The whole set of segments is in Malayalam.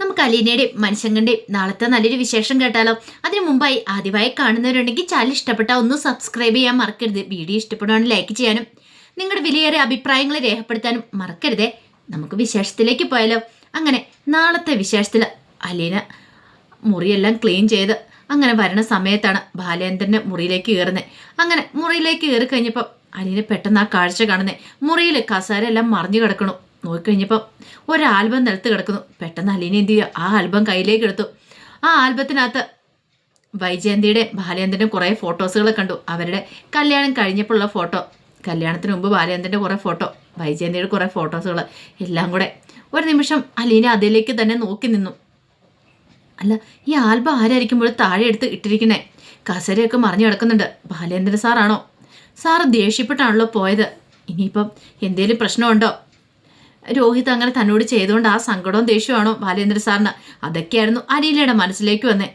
നമുക്ക് അലീനയുടെയും മനുഷ്യങ്ങളുടെയും നാളത്തെ നല്ലൊരു വിശേഷം കേട്ടാലോ? അതിനു മുമ്പായി ആദ്യമായി കാണുന്നവരുണ്ടെങ്കിൽ ചാനൽ ഇഷ്ടപ്പെട്ട ഒന്ന് സബ്സ്ക്രൈബ് ചെയ്യാൻ മറക്കരുത്. വീഡിയോ ഇഷ്ടപ്പെടുവാണെങ്കിൽ ലൈക്ക് ചെയ്യാനും നിങ്ങളുടെ വിലയേറെ അഭിപ്രായങ്ങൾ രേഖപ്പെടുത്താനും മറക്കരുതേ. നമുക്ക് വിശേഷത്തിലേക്ക് പോയാലോ? അങ്ങനെ നാളത്തെ വിശേഷത്തിൽ അലീന മുറിയെല്ലാം ക്ലീൻ ചെയ്ത് അങ്ങനെ വരണ സമയത്താണ് ബാലേന്ദ്രന്റെ മുറിയിലേക്ക് കയറുന്നത് അങ്ങനെ മുറിയിലേക്ക് കയറി കഴിഞ്ഞപ്പോൾ അലീന പെട്ടെന്ന് ആ കാഴ്ച കാണുന്നത് മുറിയിൽ കസാര എല്ലാം മറിഞ്ഞു കിടക്കണു. നോക്കിക്കഴിഞ്ഞപ്പോൾ ഒരു ആൽബം നിലത്ത് കിടക്കുന്നു. പെട്ടെന്ന് അലീന എന്ത് ചെയ്യുക ആ ആൽബം കയ്യിലേക്ക് എടുത്തു. ആ ആൽബത്തിനകത്ത് വൈജയന്തിയുടെ ബാലേന്ദ്രന്റെ കുറേ ഫോട്ടോസുകൾ കണ്ടു. അവരുടെ കല്യാണം കഴിഞ്ഞപ്പോഴുള്ള ഫോട്ടോ. കല്യാണത്തിന് മുമ്പ് ബാലയന്തിന്റെ കുറേ ഫോട്ടോ വൈജയന്തിയുടെ കുറേ ഫോട്ടോസുകൾ എല്ലാം കൂടെ. ഒരു നിമിഷം അലീന അതിലേക്ക് തന്നെ നോക്കി നിന്നു. അല്ല ഈ ആൽബം ആരായിരിക്കുമ്പോൾ താഴെ എടുത്ത് ഇട്ടിരിക്കണേ കസരയൊക്കെ മറിഞ്ഞു കിടക്കുന്നുണ്ട്. ബാലേന്ദ്രൻ സാറാണോ? സാറ് ദേഷ്യപ്പെട്ടാണല്ലോ പോയത്. ഇനിയിപ്പം എന്തേലും പ്രശ്നമുണ്ടോ? രോഹിത് അങ്ങനെ തന്നോട് ചെയ്തുകൊണ്ട് ആ സങ്കടവും ദേഷ്യമാണോ ബാലേന്ദ്ര സാറിന്? അതൊക്കെയായിരുന്നു അനിലയുടെ മനസ്സിലേക്ക് വന്നേ.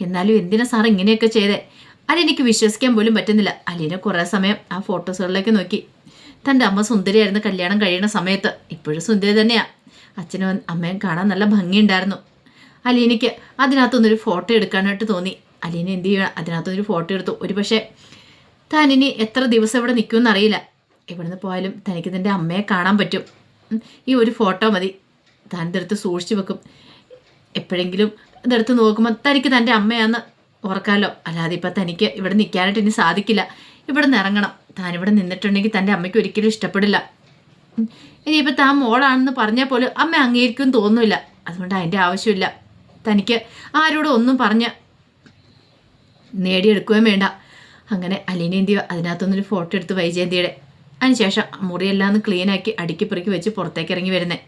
എന്നാലും എന്തിനാ സാർ ഇങ്ങനെയൊക്കെ ചെയ്തേ? അലീനയ്ക്ക് വിശ്വസിക്കാൻ പോലും പറ്റുന്നില്ല. അലീന കുറേ സമയം ആ ഫോട്ടോസുകളിലേക്ക് നോക്കി. തന്റെ അമ്മ സുന്ദരിയായിരുന്നു കല്യാണം കഴിയുന്ന സമയത്ത്. ഇപ്പോഴും സുന്ദരി തന്നെയാണ് അച്ഛനും അമ്മയും കാണാൻ നല്ല ഭംഗിയുണ്ടായിരുന്നു. അലീനയ്ക്ക് അതിനകത്തുനിന്നൊരു ഫോട്ടോ എടുക്കാനായിട്ട് തോന്നി. അലീന എന്ത് ചെയ്യണം അതിനകത്തുനിന്നൊരു ഫോട്ടോ എടുത്തു. ഒരു പക്ഷേ താൻ ഇനി എത്ര ദിവസം ഇവിടെ നിൽക്കുമെന്നറിയില്ല അറിയില്ല. നിന്ന് പോയാലും തനിക്ക് തന്റെ അമ്മയെ കാണാൻ പറ്റും. ഈ ഒരു ഫോട്ടോ മതി. താൻ ഇതെടുത്ത് സൂക്ഷിച്ചു വെക്കും. എപ്പോഴെങ്കിലും ഇതെടുത്ത് നോക്കുമ്പോൾ തനിക്ക് തന്റെ അമ്മയാന്ന് ഓർക്കാമല്ലോ അല്ലാതെ ഇപ്പം തനിക്ക് ഇവിടെ നിൽക്കാനായിട്ട് ഇനി സാധിക്കില്ല. ഇവിടെ നിന്ന് ഇറങ്ങണം. താൻ ഇവിടെ നിന്നിട്ടുണ്ടെങ്കിൽ തന്റെ അമ്മയ്ക്ക് ഒരിക്കലും ഇഷ്ടപ്പെടില്ല. ഇനിയിപ്പോൾ താൻ മോളാണെന്ന് പറഞ്ഞാൽ പോലും അമ്മ അംഗീകരിക്കും തോന്നുന്നില്ല. അതുകൊണ്ട് അതിന്റെ ആവശ്യമില്ല. തനിക്ക് ആരോടും ഒന്നും പറഞ്ഞ് നേടിയെടുക്കുകയും വേണ്ട. അങ്ങനെ അലീന അതിനകത്തൊന്നൊരു ഫോട്ടോ എടുത്ത് വൈജയന്തിയുടെ അതിനുശേഷം മുറിയെല്ലാം ഒന്ന് ക്ലീൻ ആക്കി അടുക്കി പെറുക്കി വെച്ച് പുറത്തേക്ക് ഇറങ്ങി വരുന്നത്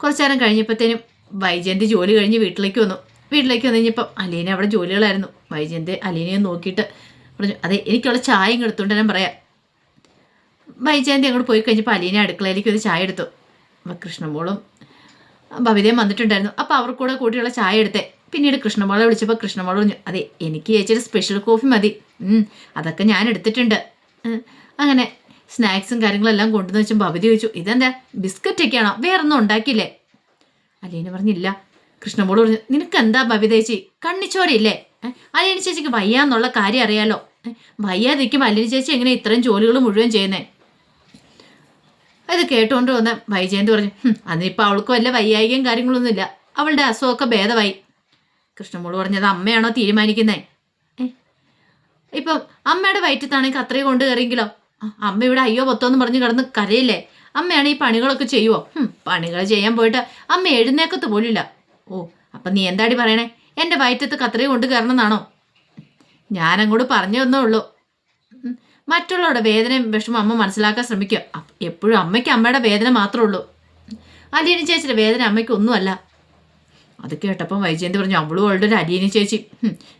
കുറച്ചു നേരം കഴിഞ്ഞപ്പോഴത്തേനും വൈജയന്തി ജോലി കഴിഞ്ഞ് വീട്ടിലേക്ക് വന്നു. വീട്ടിലേക്ക് വന്നു കഴിഞ്ഞപ്പം അലീന അവിടെ ജോലികളായിരുന്നു. വൈജയന്തി അലീനയെ നോക്കിയിട്ട് പറഞ്ഞു അതെ എനിക്കുള്ള ചായയും എടുത്തുകൊണ്ട് ഞാൻ പറയാം. വൈജയന്തി അങ്ങോട്ട് പോയി കഴിഞ്ഞപ്പോൾ അലീന അടുക്കളയിലേക്ക് ഒരു ചായ എടുത്തു. അപ്പം കൃഷ്ണമോളും ഭവിതയും വന്നിട്ടുണ്ടായിരുന്നു. അപ്പോൾ അവർ കൂടെ കൂട്ടിയുള്ള ചായ എടുത്തേ. പിന്നീട് കൃഷ്ണമോളെ വിളിച്ചപ്പോൾ കൃഷ്ണമോൾ പറഞ്ഞു അതെ എനിക്ക് ചേച്ചിയുടെ സ്പെഷ്യൽ കോഫി മതി. അതൊക്കെ ഞാൻ എടുത്തിട്ടുണ്ട്. അങ്ങനെ സ്നാക്സും കാര്യങ്ങളെല്ലാം കൊണ്ടുവന്ന് വെച്ചപ്പോൾ ഭവതി ചോദിച്ചു ഇതെന്താ? ബിസ്ക്കറ്റ് ഒക്കെയാണോ വേറൊന്നും ഉണ്ടാക്കിയില്ലേ? അലീന പറഞ്ഞില്ല. കൃഷ്ണമോൾ പറഞ്ഞു നിനക്ക് എന്താ ഭവിത ചേച്ചി കണ്ണിച്ചോരയില്ലേ അലീന ചേച്ചിക്ക് വയ്യാന്നുള്ള കാര്യം അറിയാലോ. വയ്യാതിരിക്കും അലീന ചേച്ചി എങ്ങനെ ഇത്രയും ജോലികൾ മുഴുവൻ ചെയ്യുന്നേ? അത് കേട്ടുകൊണ്ട് വന്ന വൈജയന്തി പറഞ്ഞു "ഹും, അതിനിപ്പോൾ അവൾക്ക് വല്ല വയ്യായികയും കാര്യങ്ങളൊന്നുമില്ല അവളുടെ അസുഖമൊക്കെ ഭേദമായി. കൃഷ്ണമോൾ പറഞ്ഞത് അമ്മയാണോ തീരുമാനിക്കുന്നേ? ഏ? ഇപ്പം അമ്മയുടെ വയറ്റത്താണെങ്കിൽ അത്രയും കൊണ്ട് കയറിയെങ്കിലോ? അമ്മ ഇവിടെ അയ്യോ പൊത്തോന്ന് പറഞ്ഞ് കിടന്ന് കരയില്ലേ? അമ്മയാണ് ഈ പണികളൊക്കെ ചെയ്യുവോ? പണികൾ ചെയ്യാൻ പോയിട്ട് അമ്മ എഴുന്നേക്കത്ത് പോലില്ല. ഓ അപ്പം നീ എന്താടി പറയണേ? എന്റെ വയറ്റത്ത് കത്രയും കൊണ്ട് കയറണമെന്നാണോ? ഞാനങ്ങോട്ട് പറഞ്ഞു തന്നേ ഉള്ളൂ. മറ്റുള്ളവരുടെ വേദനയും വിഷമം അമ്മ മനസ്സിലാക്കാൻ ശ്രമിക്കുക. എപ്പോഴും അമ്മയ്ക്ക് അമ്മയുടെ വേദന മാത്രമേ ഉള്ളൂ. അലീന ചേച്ചിയുടെ വേദന അമ്മയ്ക്ക് ഒന്നുമല്ല അത് കേട്ടപ്പം വൈജയന്തി പറഞ്ഞു അവളും അവളുടെ ഒരു അലീന ചേച്ചി.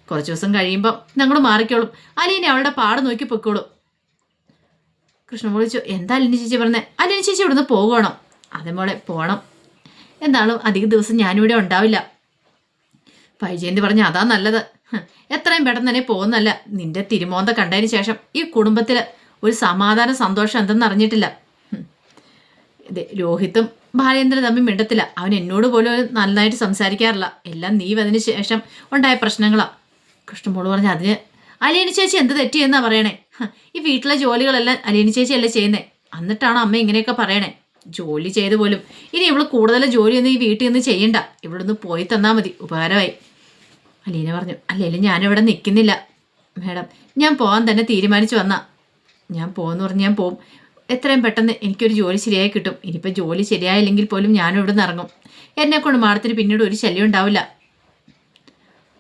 കുറച്ച് ദിവസം കഴിയുമ്പം ഞങ്ങൾ മാറിക്കോളും. അലീന അവളുടെ പാട് നോക്കി പൊക്കോളും കൃഷ്ണമോൾ വിളിച്ചു എന്താ അലിനി ചേച്ചി പറഞ്ഞത് അലിനി ചേച്ചി ഇവിടുന്ന് പോകണം. അതേപോലെ പോകണം എന്താണോ? അധിക ദിവസം ഞാനിവിടെ ഉണ്ടാവില്ല. വൈജയന്തി പറഞ്ഞു അതാ നല്ലത്. എത്രയും പെട്ടെന്ന് തന്നെ പോകുന്നല്ല നിന്റെ തിരുമോന്ത കണ്ടതിന് ശേഷം ഈ കുടുംബത്തിൽ ഒരു സമാധാന സന്തോഷം എന്തെന്ന് അറിഞ്ഞിട്ടില്ല. രോഹിത്തും ബാലേന്ദ്രൻ തമ്മിൽ മിണ്ടത്തില്ല. അവൻ എന്നോട് പോലും നന്നായിട്ട് സംസാരിക്കാറില്ല. എല്ലാം നീ വന്നതിന് ശേഷം ഉണ്ടായ പ്രശ്നങ്ങളാ. കൃഷ്ണമോൾ പറഞ്ഞു അതിന് അലിയനു ചേച്ചി എന്ത് തെറ്റിയെന്നാ പറയണേ? ഈ വീട്ടിലെ ജോലികളെല്ലാം അലീന ചേച്ചി അല്ലേ ചെയ്യുന്നേ? എന്നിട്ടാണോ അമ്മ ഇങ്ങനെയൊക്കെ പറയണേ? ജോലി ചെയ്തു പോലും. ഇനി ഇവൾ കൂടുതൽ ജോലിയൊന്നും ഈ വീട്ടിൽ നിന്ന് ചെയ്യണ്ട. ഇവിടുന്ന് പോയി തന്നാൽ മതി. ഉപകാരമായി. അലീന പറഞ്ഞു അല്ലെങ്കിലും ഞാനിവിടെ നിൽക്കുന്നില്ല. മേഡം ഞാൻ പോകാൻ തന്നെ തീരുമാനിച്ചു വന്നാ. ഞാൻ പോകുമെന്ന് പറഞ്ഞ് ഞാൻ പോകും എത്രയും പെട്ടെന്ന് എനിക്കൊരു ജോലി ശരിയായി കിട്ടും. ഇനിയിപ്പോൾ ജോലി ശരിയായില്ലെങ്കിൽ പോലും ഞാൻ ഇവിടെ നിന്ന് ഇറങ്ങും. എന്നെക്കൊണ്ട് മാഡത്തിന് പിന്നീട് ഒരു ശല്യം ഉണ്ടാവില്ല.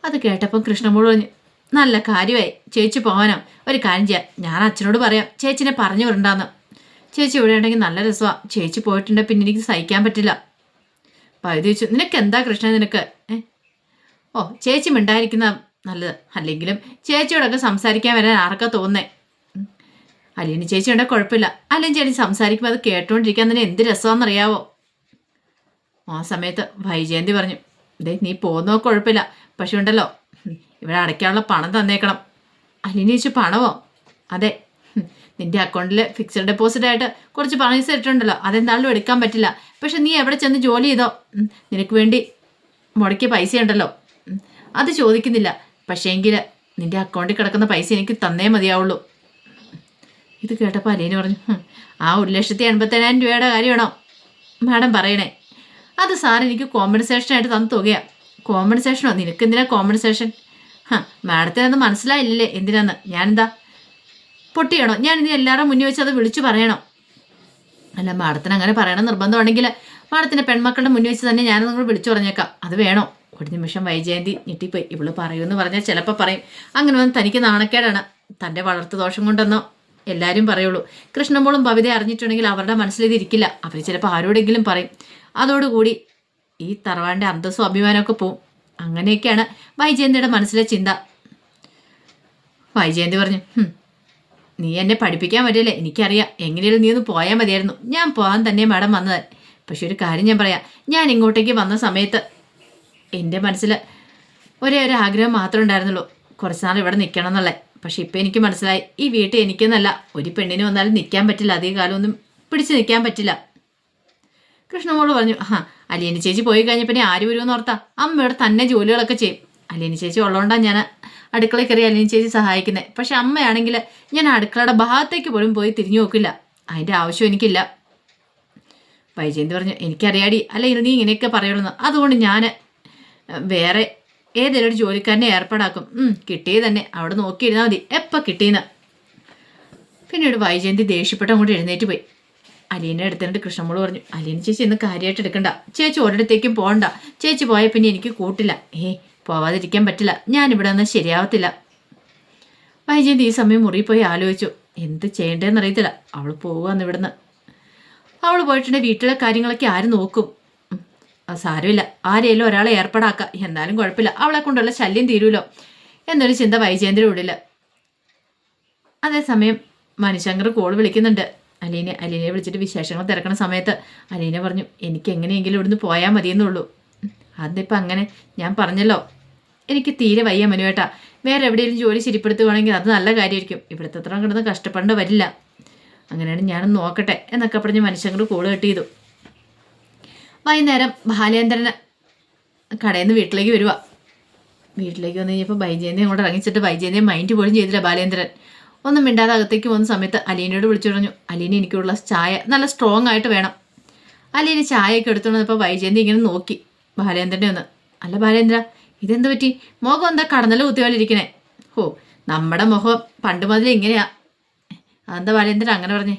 അത് കേട്ടപ്പം കൃഷ്ണമോട് പറഞ്ഞു നല്ല കാര്യമായി. ചേച്ചി പോകാനോ ഒരു കാര്യം ചെയ്യാം. ഞാൻ അച്ഛനോട് പറയാം. ചേച്ചിനെ പറഞ്ഞു വിടണ്ടാന്ന്. ചേച്ചി ഇവിടെ ഉണ്ടെങ്കിൽ നല്ല രസമാണ് ചേച്ചി പോയിട്ടുണ്ട്. പിന്നെ എനിക്ക് സഹിക്കാൻ പറ്റില്ല. പകുതി ചോദിച്ചു. നിനക്ക് എന്താ കൃഷ്ണ നിനക്ക്? ഓ ചേച്ചി മിണ്ടായിരിക്കുന്ന നല്ലത്. അല്ലെങ്കിലും ചേച്ചിയോടൊക്കെ സംസാരിക്കാൻ വരാൻ ആർക്കാ തോന്നേ. അലീന ചേച്ചി ഉണ്ടെ കുഴപ്പമില്ല. അല്ലെങ്കിൽ ചേച്ചി സംസാരിക്കുമ്പോൾ അത് കേട്ടുകൊണ്ടിരിക്കാൻ തന്നെ എന്ത് രസമാണെന്നറിയാവോ? ആ സമയത്ത് വൈജയന്തി പറഞ്ഞു. ദേ നീ പോകുന്നോ കുഴപ്പമില്ല. പക്ഷെ ഉണ്ടല്ലോ ഇവിടെ അടയ്ക്കാനുള്ള പണം തന്നേക്കണം. അലിനേച്ച് പണമോ? അതെ. നിന്റെ അക്കൗണ്ടിൽ ഫിക്സഡ് ഡെപ്പോസിറ്റ് ആയിട്ട് കുറച്ച് പൈസ ഇട്ടിട്ടുണ്ടല്ലോ അതെന്തായാലും എടുക്കാൻ പറ്റില്ല. പക്ഷെ നീ എവിടെ ചെന്ന് ജോലി ചെയ്തോ? നിനക്ക് വേണ്ടി മുടക്കിയ പൈസ ഉണ്ടല്ലോ. അത് ചോദിക്കുന്നില്ല. പക്ഷേങ്കിൽ നിന്റെ അക്കൗണ്ടിൽ കിടക്കുന്ന പൈസ എനിക്ക് തന്നേ മതിയാവുള്ളൂ. ഇത് കേട്ടപ്പോൾ അലീന പറഞ്ഞു ആ ഒരു ലക്ഷത്തി എൺപത്തേഴായിരം രൂപയുടെ കാര്യമാണോ? മാഡം പറയണേ. അത് സാർ എനിക്ക് കോമ്പൻസേഷനായിട്ട് തന്ന തുകയാണ് കോമ്പൻസേഷനോ നിനക്ക് എന്തിനാ കോമ്പൻസേഷൻ മാഡത്തിനത് മനസ്സിലായില്ലേ? എന്തിനാന്ന്? ഞാനെന്താ? പൊട്ടിയാണോ? ഞാൻ ഇനി എല്ലാവരും മുന്നിൽ വെച്ച് അത് വിളിച്ചു പറയണോ? അല്ല മാഡത്തിന് അങ്ങനെ പറയണം നിർബന്ധമാണെങ്കിൽ മാഡത്തിന്റെ പെൺമക്കളുടെ മുന്നിൽ വെച്ച് തന്നെ ഞാൻ നിങ്ങൾ വിളിച്ചു പറഞ്ഞേക്കാം. അത് വേണോ? ഒരു നിമിഷം വൈജയന്തി ഞെട്ടിപ്പോയി. ഇവൾ പറയുമെന്ന് പറഞ്ഞാൽ ചിലപ്പോൾ പറയും. അങ്ങനെ വന്ന് തനിക്ക് നാണക്കേടാണ്. തന്റെ വളർത്തു ദോഷം കൊണ്ടെന്നോ എല്ലാവരും പറയുള്ളൂ. കൃഷ്ണമോളും ഭവിത അറിഞ്ഞിട്ടുണ്ടെങ്കിൽ അവരുടെ മനസ്സിലിത് ഇരിക്കില്ല. അവർ ചിലപ്പോൾ ആരോടെങ്കിലും പറയും. അതോടുകൂടി ഈ തറവാന്റെ അന്തസ്സും അഭിമാനമൊക്കെ പോവും. അങ്ങനെയൊക്കെയാണ് വൈജയന്തിയുടെ മനസ്സിലെ ചിന്ത. വൈജയന്തി പറഞ്ഞു നീ എന്നെ പഠിപ്പിക്കാൻ പറ്റില്ലേ? എനിക്കറിയാം. എങ്ങനെയാലും നീ ഒന്ന് പോയാൽ മതിയായിരുന്നു. ഞാൻ പോകാൻ തന്നെ മാഡം വന്നത്. പക്ഷെ ഒരു കാര്യം ഞാൻ പറയാം. ഞാൻ ഇങ്ങോട്ടേക്ക് വന്ന സമയത്ത് എന്റെ മനസ്സിൽ ഒരേ ഒരു ആഗ്രഹം മാത്രമേ ഉണ്ടായിരുന്നുള്ളൂ. കുറച്ച് നാൾ ഇവിടെ നിൽക്കണം എന്നുള്ളത്. പക്ഷെ ഇപ്പം എനിക്ക് മനസ്സിലായി. ഈ വീട്ടിൽ എനിക്കെന്നല്ല. ഒരു പെണ്ണിന് വന്നാലും നിൽക്കാൻ പറ്റില്ല. അധികം കാലമൊന്നും പിടിച്ച് നിൽക്കാൻ പറ്റില്ല. കൃഷ്ണമോൾ പറഞ്ഞു ആ അലിയനി ചേച്ചി പോയി കഴിഞ്ഞ പിന്നെ ആര് വരുമെന്ന് ഓർത്താ? അമ്മ ഇവിടെ തന്നെ ജോലികളൊക്കെ ചെയ്യും. അലിയനി ചേച്ചി ഉള്ളതുകൊണ്ടാണ് ഞാൻ അടുക്കളയിൽ കയറി അലിയനി ചേച്ചി സഹായിക്കുന്നത് പക്ഷെ അമ്മയാണെങ്കിൽ ഞാൻ അടുക്കളയുടെ ഭാഗത്തേക്ക് പോലും പോയി തിരിഞ്ഞു നോക്കില്ല. അതിന്റെ ആവശ്യം എനിക്കില്ല. വൈജയന്തി പറഞ്ഞു എനിക്കറിയാടി. അല്ലെങ്കിൽ നീ ഇങ്ങനെയൊക്കെ പറയുള്ളൂ. അതുകൊണ്ട് ഞാൻ വേറെ ഏതെങ്കിലും ഒരു ജോലിക്കാരനെ ഏർപ്പാടാക്കും. കിട്ടിയത് തന്നെ. അവിടെ നോക്കിയിരുന്നാൽ മതി. എപ്പോൾ കിട്ടിയെന്ന് പിന്നീട് വൈജയന്തി ദേഷ്യപ്പെട്ട് അങ്ങോട്ട് എഴുന്നേറ്റ് പോയി. അലീനെ എടുത്തിട്ട് കൃഷ്ണമോൾ പറഞ്ഞു അലീന ചേച്ചി ഇന്ന് കാര്യമായിട്ട് എടുക്കണ്ട. ചേച്ചി ഒരിടത്തേക്കും പോകണ്ട. ചേച്ചി പോയ പിന്നെ എനിക്ക് കൂട്ടില്ല. ഏ പോവാതിരിക്കാൻ പറ്റില്ല. ഞാനിവിടെ നിന്ന് ശരിയാവത്തില്ല. വൈജയന്തി ഈ സമയം മുറിയിൽ പോയി ആലോചിച്ചു. എന്ത് ചെയ്യേണ്ടതെന്ന് അറിയത്തില്ല അവൾ പോവാന്ന് ഇവിടുന്ന്. അവൾ പോയിട്ടുണ്ടെങ്കിൽ വീട്ടിലെ കാര്യങ്ങളൊക്കെ ആര് നോക്കും? സാരമില്ല. ആരെയും ഒരാളെ ഏർപ്പാടാക്കാം. എന്നാലും കുഴപ്പമില്ല. അവളെ കൊണ്ടുള്ള ശല്യം തീരുമല്ലോ എന്നൊരു ചിന്ത വൈജയന്തിയുടെ ഉള്ളിൽ അതേസമയം മനുശങ്കർ കോൾ വിളിക്കുന്നുണ്ട്. അലീനെ അലീനെ വിളിച്ചിട്ട് വിശേഷങ്ങൾ തിരക്കണ സമയത്ത് അലീന പറഞ്ഞു എനിക്ക് എങ്ങനെയെങ്കിലും ഇവിടുന്ന് പോയാൽ മതിയെന്നുള്ളൂ. അതിപ്പോൾ അങ്ങനെ? ഞാൻ പറഞ്ഞല്ലോ. എനിക്ക് തീരെ വയ്യ മനുവേട്ടാ. വേറെ എവിടെയെങ്കിലും ജോലി ശരിപ്പെടുത്തുകയാണെങ്കിൽ അത് നല്ല കാര്യമായിരിക്കും ഇവിടുത്തെ അത്ര കിടന്ന് കഷ്ടപ്പെടേണ്ട വരില്ല. അങ്ങനെയാണ് ഞാനൊന്ന് നോക്കട്ടെ എന്നൊക്കെ പറഞ്ഞ് മനുഷ്യങ്ങൾ കൂടെ ചെയ്തു. വൈകുന്നേരം ബാലേന്ദ്രന് കടയിൽ നിന്ന് വീട്ടിലേക്ക് വരുവാ. വീട്ടിലേക്ക് വന്നു കഴിഞ്ഞപ്പോൾ ബൈജയന്തി അങ്ങോട്ട് ഇറങ്ങിച്ചിട്ട് ബൈജയന്തിയെ മൈൻഡ് പോലും ചെയ്തില്ല ബാലേന്ദ്രൻ. ഒന്നും മിണ്ടാതെ അകത്തേക്ക് വന്ന സമയത്ത് അലീനയോട് വിളിച്ചു പറഞ്ഞു അലീന എനിക്കുള്ള ചായ നല്ല സ്ട്രോങ് ആയിട്ട് വേണം. അലീന ചായയൊക്കെ വന്നപ്പോൾ വൈജയന്തി ഇങ്ങനെ നോക്കി ബാലേന്ദ്രനെ ഒന്ന്. അല്ല ബാലേന്ദ്ര ഇതെന്ത് പറ്റി? മുഖം എന്താ കടന്നൽ കുത്തിയോലിരിക്കണേ ഓ നമ്മുടെ മുഖം പണ്ട് മുതൽ ഇങ്ങനെയാ. അതെന്താ ബാലേന്ദ്രൻ അങ്ങനെ പറഞ്ഞേ?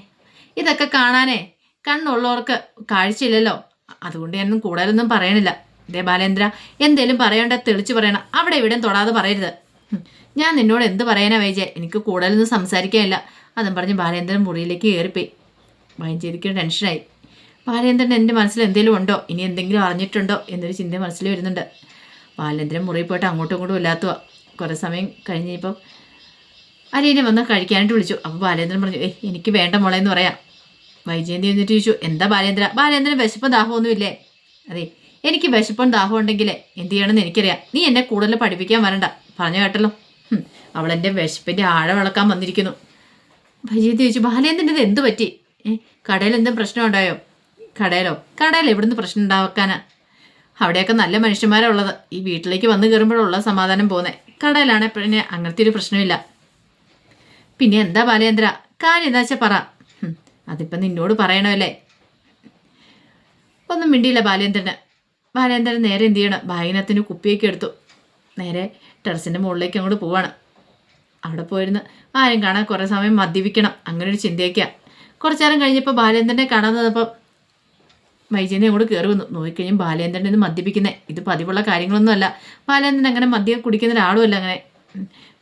ഇതൊക്കെ കാണാനേ കണ്ണുള്ളവർക്ക് കാഴ്ചയില്ലല്ലോ. അതുകൊണ്ട് ഞാനൊന്നും കൂടുതലൊന്നും പറയണില്ല. ഇതേ ബാലേന്ദ്ര എന്തേലും പറയണ്ട തെളിച്ച് പറയണം. അവിടെ ഇവിടെയും തൊടാതെ പറയരുത്. ഞാൻ നിന്നോട് എന്ത് പറയാനാ വൈജയ എനിക്ക് കൂടുതലൊന്നും സംസാരിക്കാനില്ല. അതും പറഞ്ഞ് ബാലേന്ദ്രൻ മുറിയിലേക്ക് കയറിപ്പോയി. വൈജയതിക്ക് ടെൻഷനായി. ബാലേന്ദ്രൻ എന്റെ മനസ്സിൽ എന്തെങ്കിലും ഉണ്ടോ? ഇനി എന്തെങ്കിലും അറിഞ്ഞിട്ടുണ്ടോ? എന്നൊരു ചിന്ത മനസ്സിൽ വരുന്നുണ്ട്. ബാലേന്ദ്രൻ മുറിയിൽ പോയിട്ട് അങ്ങോട്ടും ഇങ്ങോട്ടും ഇല്ലാത്തവാ കുറേ സമയം കഴിഞ്ഞപ്പോൾ അലീനെ വന്ന് കഴിക്കാനായിട്ട് വിളിച്ചു. അപ്പോൾ ബാലേന്ദ്രൻ പറഞ്ഞു ഏയ് എനിക്ക് വേണ്ട മോളെ എന്ന് പറയാം. വൈജയന്തി എന്നിട്ട് ചോദിച്ചു എന്താ ബാലേന്ദ്ര? ബാലേന്ദ്രൻ വിശപ്പും ദാഹമൊന്നുമില്ലേ അതെ എനിക്ക് വിശപ്പും ദാഹം ഉണ്ടെങ്കിൽ എന്ത് ചെയ്യണമെന്ന് എനിക്കറിയാം. നീ എന്നെ കൂടുതൽ പഠിപ്പിക്കാൻ വരണ്ട. പറഞ്ഞു കേട്ടല്ലോ. അവളെന്റെ വിശപ്പിന്റെ ആഴം ഇളക്കാൻ വന്നിരിക്കുന്നു. ഭജീത് ചോദിച്ചു ബാലേന്ദ്രൻ ഇത് എന്ത് പറ്റി? കടയിൽ എന്തും പ്രശ്നം ഉണ്ടായോ? കടയിലോ? കടയിൽ എവിടുന്ന് പ്രശ്നം ഉണ്ടാക്കാനാ അവിടെയൊക്കെ നല്ല മനുഷ്യന്മാരാണ് ഉള്ളത് ഈ വീട്ടിലേക്ക് വന്ന് കയറുമ്പോഴുള്ള സമാധാനം പോകുന്നത് കടയിലാണ് പിന്നെ അങ്ങനത്തെ ഒരു പ്രശ്നമില്ല. പിന്നെ എന്താ ബാലേന്ദ്ര? കാര്യം എന്താ വെച്ചാൽ പറ. അതിപ്പം നിന്നോട് പറയണമല്ലേ? ഒന്നും മിണ്ടിയില്ല ബാലേന്ദ്രന്. ബാലേന്ദ്രൻ നേരെ എന്ത് ചെയ്യണം? ബാഗിനത്തിന് കുപ്പിയൊക്കെ എടുത്തു. നേരെ ടെറസിന്റെ മുകളിലേക്ക് അങ്ങോട്ട് പോവാണ്. അവിടെ പോയിരുന്ന് ആരും കാണാൻ കുറേ സമയം മദ്യപിക്കണം. അങ്ങനെ ഒരു ചിന്തയൊക്കെയാണ് കുറച്ചു നേരം കഴിഞ്ഞപ്പോൾ ബാലേന്ദ്രനെ കാണാൻ തന്നപ്പം വൈജയനെ അങ്ങോട്ട് കയറി വന്നു. നോക്കിക്കഴിഞ്ഞാൽ ബാലേന്ദ്രനെ ഇത് മദ്യപിക്കുന്നത് ഇത് പതിവുള്ള കാര്യങ്ങളൊന്നുമല്ല. ബാലേന്ദ്രൻ അങ്ങനെ മദ്യം കുടിക്കുന്ന ഒരാളുമല്ല അങ്ങനെ.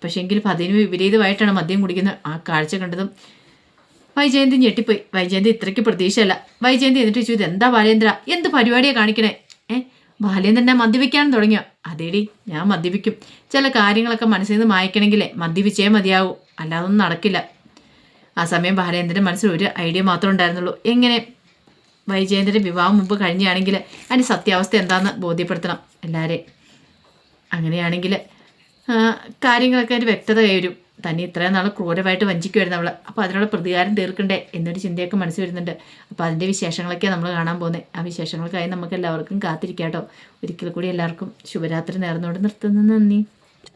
പക്ഷേ എങ്കിൽ അതിന് വിപരീതമായിട്ടാണ് മദ്യം കുടിക്കുന്നത്. ആ കാഴ്ച കണ്ടതും വൈജയന്തി ഞെട്ടിപ്പോയി. വൈജയന്തി ഇത്രയ്ക്ക് പ്രതീക്ഷയല്ല. വൈജയന്തി എന്നിട്ട് ചോദിച്ചു എന്താ ബാലേന്ദ്ര? എന്ത് പരിപാടിയാണ് കാണിക്കണേ? ഏ തന്നെ മദ്യപിക്കാൻ തുടങ്ങിയോ? അതേടി ഞാൻ മദ്യപിക്കും. ചില കാര്യങ്ങളൊക്കെ മനസ്സിൽ നിന്ന് മായ്ക്കണമെങ്കിലേ മദ്യപിച്ചേ മതിയാവൂ. അല്ലാതൊന്നും നടക്കില്ല. ആ സമയം ബാലേന്ദ്രന്റെ മനസ്സിൽ ഒരു ഐഡിയ മാത്രമേ ഉണ്ടായിരുന്നുള്ളൂ. എങ്ങനെ? വൈജയേന്ദ്രന്റെ വിവാഹം മുമ്പ് കഴിഞ്ഞാണെങ്കിൽ അതിന് സത്യാവസ്ഥ എന്താണെന്ന് ബോധ്യപ്പെടുത്തണം എല്ലാവരെയും അങ്ങനെയാണെങ്കിൽ കാര്യങ്ങളൊക്കെ ഒരു വ്യക്തത കൈവരും. തന്നെ ഇത്രയും നാൾ ക്രൂരമായിട്ട് വഞ്ചിക്കുമായിരുന്നു അവൾ അപ്പോൾ അതിനുള്ള പ്രതികാരം തീർക്കണ്ടേ എന്നൊരു ചിന്തയൊക്കെ മനസ്സിൽ വരുന്നുണ്ട്. അപ്പോൾ അതിന്റെ വിശേഷങ്ങളൊക്കെയാണ് നമ്മൾ കാണാൻ പോകുന്നത് ആ വിശേഷങ്ങൾക്കായി നമുക്ക് എല്ലാവർക്കും കാത്തിരിക്കാം കേട്ടോ ഒരിക്കൽ കൂടി എല്ലാവർക്കും ശുഭരാത്രി നേർന്നുകൊണ്ട് നിർത്തുന്നു. നന്ദി.